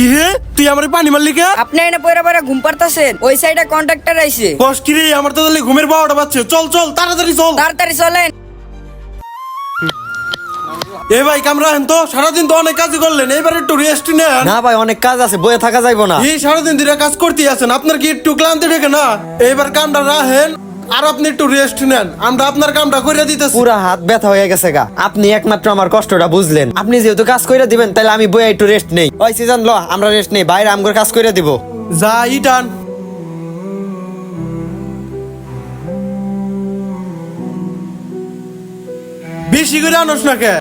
কি হে তুই আমার পানি মারলি কে? আপনি এনে পয়রা পয়রা ঘুম পারতাছেন ওই সাইডে কন্ট্রাক্টর আইছে। বস কি রে আমার তো তাহলে ঘুমের বারোটা বাজছে চল চল তাড়াতাড়ি চল। তাড়াতাড়ি চলেন। এ ভাই কামরা হেন তো সারাদিন তো অনেক কাজ করলেন এবার একটু রেস্ট নেন। না ভাই অনেক কাজ আছে বয়ে থাকা যাইবো না। এই সারাদিন ধরে কাজ করতে আছেন আপনার কি একটু ক্লান্তি রেখে না? এবার কামটা রাখেন আর আপনি একটু রেস্ট নেন। আমরা আপনার কামটা করে দিতেছি। পুরো হাত ব্যথা হয়ে গেছে গা। আপনি একমাত্র আমার কষ্টটা বুঝলেন। আপনি যেহেতু কাজ করে দিবেন তাহলে আমি বইয়া একটু রেস্ট নেই। ওই সিজন ল আমরা রেস্ট নেই। বাইরে আমগর কাজ করে দিব। যা ইটান বেশি করে আনোস না কে?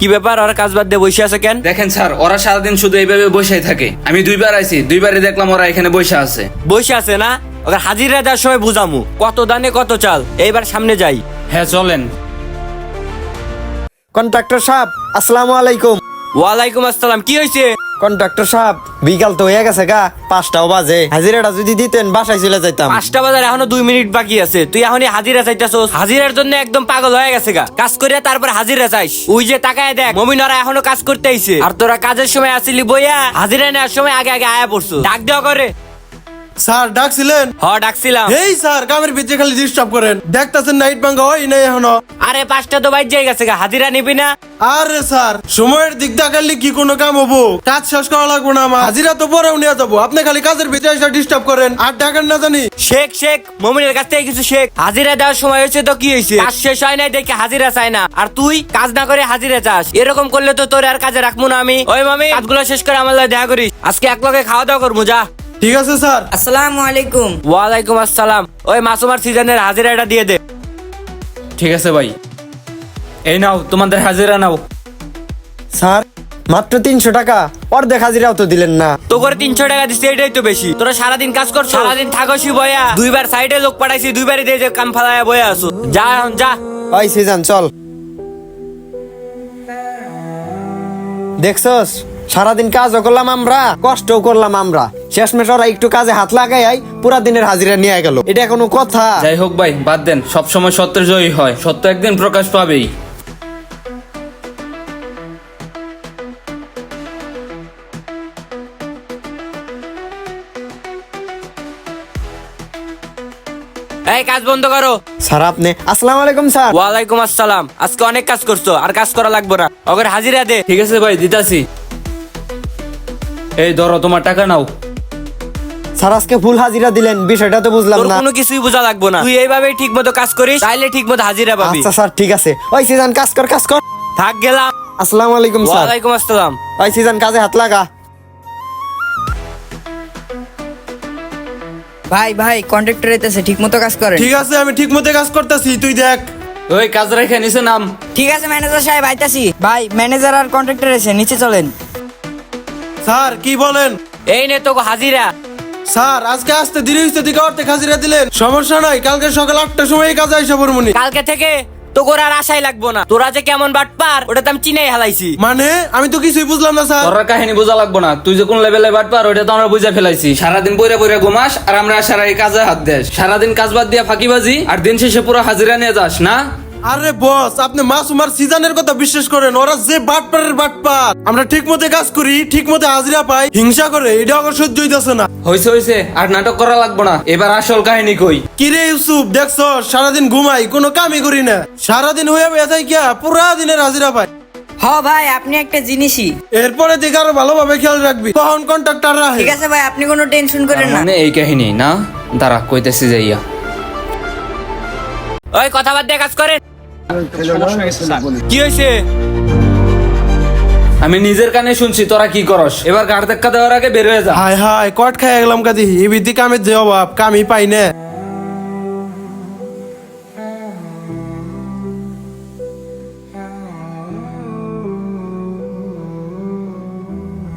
কি ব্যাপার ওরা কাজ বাদ দিয়ে বসে আছে কেন? দেখেন স্যার ওরা সারাদিন শুধু এইভাবে বসেই থাকে। আমি দুইবার আইছি দুইবারই দেখলাম ওরা এখানে বসে আছে। বসে আছে না? ওকে হাজিরা দেওয়ার সময় বুঝামু কত দানে কত চাল। এইবার সামনে যাই। হ্যাঁ চলেন। কন্ট্রাক্টর সাহেব আসসালামু আলাইকুম। ওয়ালাইকুম আসসালাম কি হয়েছে কন্ট্রাক্টর সাহেব, বিকাল তো হয়ে গেছে গা, পাঁচটাও বাজে। হাজিরাটা যদি দিতেন, বাসায় চলে যাইতাম। পাঁচটা বাজার এখনও দুই মিনিট বাকি আছে। তুই এখনই হাজিরা চাইতেছস হাজিরার জন্য একদম পাগল হয়ে গেছে গা। কাজ করিয়া তারপর হাজিরা চাইস ওই যে তাকায় দেখ, মমিনরা এখনও কাজ করতে আইছে। আর তোরা কাজের সময় আসিলি বইয়া, হাজিরা নেওয়ার সময় আগে আগে আয়া পড়ছো ডাক দেওয়া করে। স্যার ডাকছিলেন? হ ডাকছিলাম। এই স্যার কামের ভিতরে খালি ডিস্টার্ব করেন। দেখতাছেন নাইট ভাঙ্গা হয় নাই এখনও। আরে পাঁচটা তো বাইর যাই গেছে গা হাজিরা নিবি না? আরে স্যার সময়ের দিক দেখালে কি কোনো কাম হব? কাজ শেষ করা লাগবো না আমার। হাজিরা তো পরেও নিয়ে যাব। আপনি খালি কাজের ভিতরে এসে ডিস্টার্ব করেন। আর ডাকেন না জানি। শেখ শেখ মমিনের কাছ থেকে কিছু শেখ। হাজিরা দেওয়ার সময় হয়েছে তো কি হয়েছে? কাজ শেষ হয় নাই দেখে হাজিরা চায় না। আর তুই কাজ না করে হাজিরা চাস এরকম করলে তো তোর আর কাজে রাখব না আমি। ওই মামি কাজগুলো শেষ করে আমার লাগে দেখা করিস। আজকে এক লগে খাওয়া দাওয়া করব যা। ঠিক আছে স্যার। আসসালামু আলাইকুম। ওয়ালাইকুম আসসালাম। ওই মাসুমার সিজনের হাজিরাটা দিয়ে দে। ঠিক আছে ভাই। এই নাও তোমাদের হাজিরা নাও। স্যার মাত্র তিনশো টাকা। অর্ধেক হাজিরাও তো দিলেন না। তো করে তিনশো টাকা দিচ্ছে এটাই তো বেশি। তোরা সারাদিন কাজ কর সারাদিন থাকসি বয়া। দুইবার সাইডে লোক পাঠাইছি দুইবারই দিয়ে যে কাম ফালায় বয়া আসো। যা এখন যা। ওই সিজন চল। দেখছস? সারাদিন কাজও করলাম আমরা কষ্টও করলাম আমরা। শেষমেশ ওরা একটু কাজে হাত লাগাই পুরা দিনের হাজিরা নিয়ে গেল। এটা কোনো কথা। যাই হোক ভাই বাদ দেন সবসময় সত্যের জয়ী হয়। সত্য একদিন প্রকাশ পাবেই। এই কাজ বন্ধ করো। স্যার আপনি আসসালামু আলাইকুম স্যার। ওয়ালাইকুম আসসালাম। আজকে অনেক কাজ করছ আর কাজ করা লাগবে না। ওকে হাজিরা দে। ঠিক আছে ভাই দিতাছি। এই ধরো তোমার টাকা নাও। স্যার আজকে ফুল হাজিরা দিলেন বিষয়টা তো বুঝলাম তোর না। কোনো কিছুই বোঝা লাগবে না। তুই এইভাবেই ঠিক মতো কাজ করিস তাইলে ঠিক মতো হাজিরা পাবি। আচ্ছা স্যার ঠিক আছে। ওই সিজন কাজ কর কাজ কর। থাক গেলাম। আসসালামু আলাইকুম স্যার। ওয়ালাইকুম আসসালাম। ওই সিজন কাজে হাত লাগা। ভাই ভাই কন্ট্রাক্টর এতেছে ঠিক মতো কাজ করেন। ঠিক আছে আমি ঠিক মতো কাজ করতেছি তুই দেখ। ওই কাজ রেখে নিচে নাম। ঠিক আছে ম্যানেজার সাহেব আইতাছি। ভাই ম্যানেজার আর কন্ট্রাক্টর এসে নিচে চলেন। স্যার কি বলেন? এই নে তোকে হাজিরা। স্যার আজকে আসতে দেরি হয়েছে দিকে হাজিরা দিলেন। সমস্যা নাই কালকে সকাল আটটার সময় কাজে আইসা পড়মুনি। কালকে থেকে আর আশাই লাগবো না। তোরা যে কেমন বাট পার ওটা তো আমি চিনেই হালাইছি। মানে আমি তো কিছুই বুঝলাম না স্যার। তোর কাহিনী বোঝা লাগবো না। তুই যে কোন লেভেলে বাট পার ওইটা তো আমরা বুঝে ফেলাইছি। সারাদিন বইরা বইরা ঘুমাস আর আমরা সারা এই কাজে হাত দেস। সারাদিন কাজ বাদ দিয়া ফাঁকিবাজি আর দিন শেষে পুরো হাজিরা নিয়ে যাস না? আরে বস আপনি মাসুমার সিজনের কথা বিশ্বাস করেন ওরা যে বাটপারের বাটপার। আমরা ঠিক মতো কাজ করি ঠিক মতো হাজিরা পাই হিংসা করে এটা আমার সহ্য হইতেছে না। হইছে হইছে আর নাটক করা লাগবো না। এবার আসল কাহিনী কই? কিরে ইউসুফ দেখছ সারাদিন ঘুমাই কোনো কামই করি না। সারাদিন হয়ে বেথাই কিয়া পুরা দিনের হাজিরা পাই। হ ভাই আপনি একটা জিনিসই। এরপরে দেখে আরও ভালোভাবে খেয়াল রাখবি। কখন কন্ট্রাক্টর রাখে ঠিক আছে ভাই আপনি কোনো টেনশন করেন না। মানে এই কাহিনী না? দাঁড়া কইতেছি যাইয়া ওই কথা বাদ দিয়ে কাজ করেন। কি হয়েছে? আমি নিজের কানে শুনছি তোরা কি করস? এবার গাড় ধাক্কা দেওয়ার আগে বের হয়ে যা। হাই হাই কট খাই গেলাম কাদি এই বিধি কামের যে অভাব? কামই পাই না।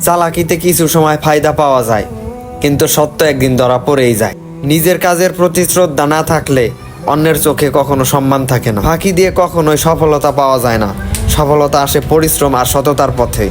চালাকিতে কিছু সময় ফায়দা পাওয়া যায় কিন্তু সত্য একদিন ধরা পড়েই যায়। নিজের কাজের প্রতি শ্রদ্ধা না থাকলে অন্যের চোখে কখনো সম্মান থাকে না। ফাঁকি দিয়ে কখনোই সফলতা পাওয়া যায় না। সফলতা আসে পরিশ্রম আর সততার পথে